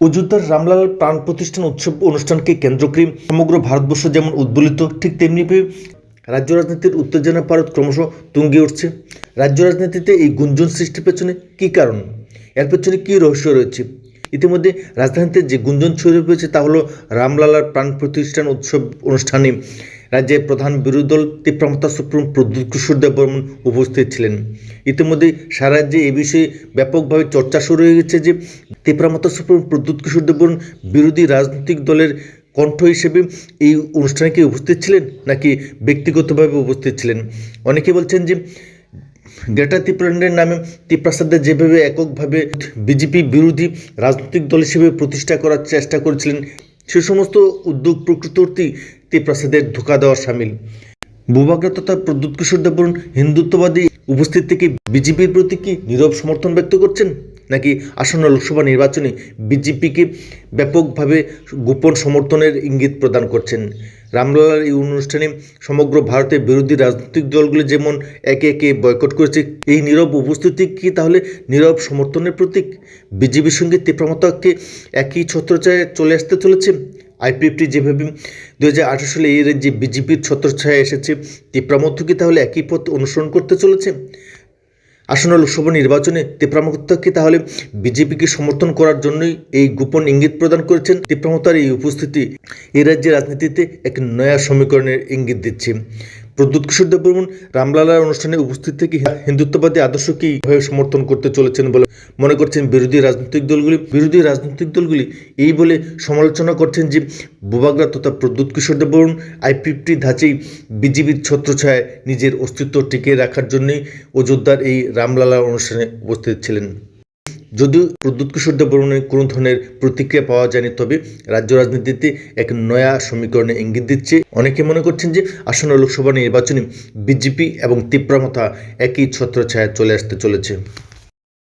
অযোধ্যার রামলাল প্রাণ প্রতিষ্ঠান উৎসব অনুষ্ঠানকে কেন্দ্র করে সমগ্র ভারতবর্ষ যেমন উদ্বলিত, ঠিক তেমনিভাবে রাজ্য রাজনীতির উত্তেজনা পারদ ক্রমশ তুঙ্গে উঠছে। রাজ্য রাজনীতিতে এই গুঞ্জন সৃষ্টির পেছনে কী কারণ? এর পেছনে কী রহস্য রয়েছে? ইতিমধ্যে রাজধানীতে যে গুঞ্জন ছড়িয়ে পড়েছে তা হলো রামলালার প্রাণ প্রতিষ্ঠান উৎসব অনুষ্ঠানে। রাজ্যের প্রধান বিরোধী দল তীব্রমতা সুপ্রিম প্রদ্যুৎ কিশোর দেব বর্মন উপস্থিত ছিলেন। ইতিমধ্যে সারা রাজ্যে এ বিষয়ে ব্যাপকভাবে চর্চা শুরু হয়ে গেছে যে তীব্রমতা সুপ্রিম প্রদ্যুৎ কিশোর দেব বর্মন বিরোধী রাজনৈতিক দলের কণ্ঠ হিসেবে এই অনুষ্ঠানে কি উপস্থিত ছিলেন, নাকি ব্যক্তিগতভাবে উপস্থিত ছিলেন? অনেকে বলছেন যে, গ্রেটার ত্রিপুরান্ডের নামে ত্রিপ্রাসাদে যেভাবে এককভাবে বিজেপি বিরোধী রাজনৈতিক দল হিসেবে প্রতিষ্ঠা করার চেষ্টা করেছিলেন, সে সমস্ত উদ্যোগ প্রকৃত ত্রিপ্রাসাদের ধোকা দেওয়া সামিল। ভূভাগ্রা তথা প্রদ্যুৎ কিশোর দেব বরুণ হিন্দুত্ববাদী উপস্থিত থেকে বিজেপির প্রতি কি নীরব সমর্থন ব্যক্ত করছেন? নাকি আসন্ন লোকসভা নির্বাচনে বিজেপিকে ব্যাপকভাবে গোপন সমর্থনের ইঙ্গিত প্রদান করছেন? রামলালার এই অনুষ্ঠানে সমগ্র ভারতের বিরোধী রাজনৈতিক দলগুলি যেমন একে একে বয়কট করেছে, এই নীরব উপস্থিতি কি তাহলে নীরব সমর্থনের প্রতীক? বিজেপির সঙ্গে তীব্রমতাকে একই ছত্রছায়ায় চলে আসতে চলেছে। আইপিএফটি যেভাবে দু হাজার আঠারো সালে এর যে বিজেপির ছত্রছায়া এসেছে তিপ্রামত্য কি তাহলে একই পথ অনুসরণ করতে চলেছে? আসন্ন লোকসভা নির্বাচনে তীব্রামত্তাকে তাহলে বিজেপিকে সমর্থন করার জন্যই এই গোপন ইঙ্গিত প্রদান করেছেন? তীব্রামতার এই উপস্থিতি এ রাজ্যের রাজনীতিতে এক নয়া সমীকরণের ইঙ্গিত দিচ্ছে। প্রদ্যুৎ কিশোর দেববর্মন রামলালার অনুষ্ঠানে উপস্থিত থেকে হিন্দুত্ববাদী আদর্শকে এইভাবে সমর্থন করতে চলেছেন বলে মনে করছেন বিরোধী রাজনৈতিক দলগুলি। বিরোধী রাজনৈতিক দলগুলি এই বলে সমালোচনা করছেন যে, বুবাগ্রা তথা প্রদ্যুৎ কিশোর দেববর্মন আইপিএফটি ধাঁচেই বিজেপির ছত্রছায়ায় নিজের অস্তিত্ব টিকিয়ে রাখার জন্যই অযোধ্যার এই রামলালা অনুষ্ঠানে উপস্থিত ছিলেন। যদিও প্রদ্যুৎ কিশোর দেববর্মনের কোনো ধরনের প্রতিক্রিয়া পাওয়া যায়নি, তবে রাজ্য রাজনীতিতে এক নয়া সমীকরণে ইঙ্গিত দিচ্ছে। অনেকে মনে করছেন যে আসন্ন লোকসভা নির্বাচনে বিজেপি এবং তীব্রমতা একই ছত্রছায়া চলে আসতে চলেছে।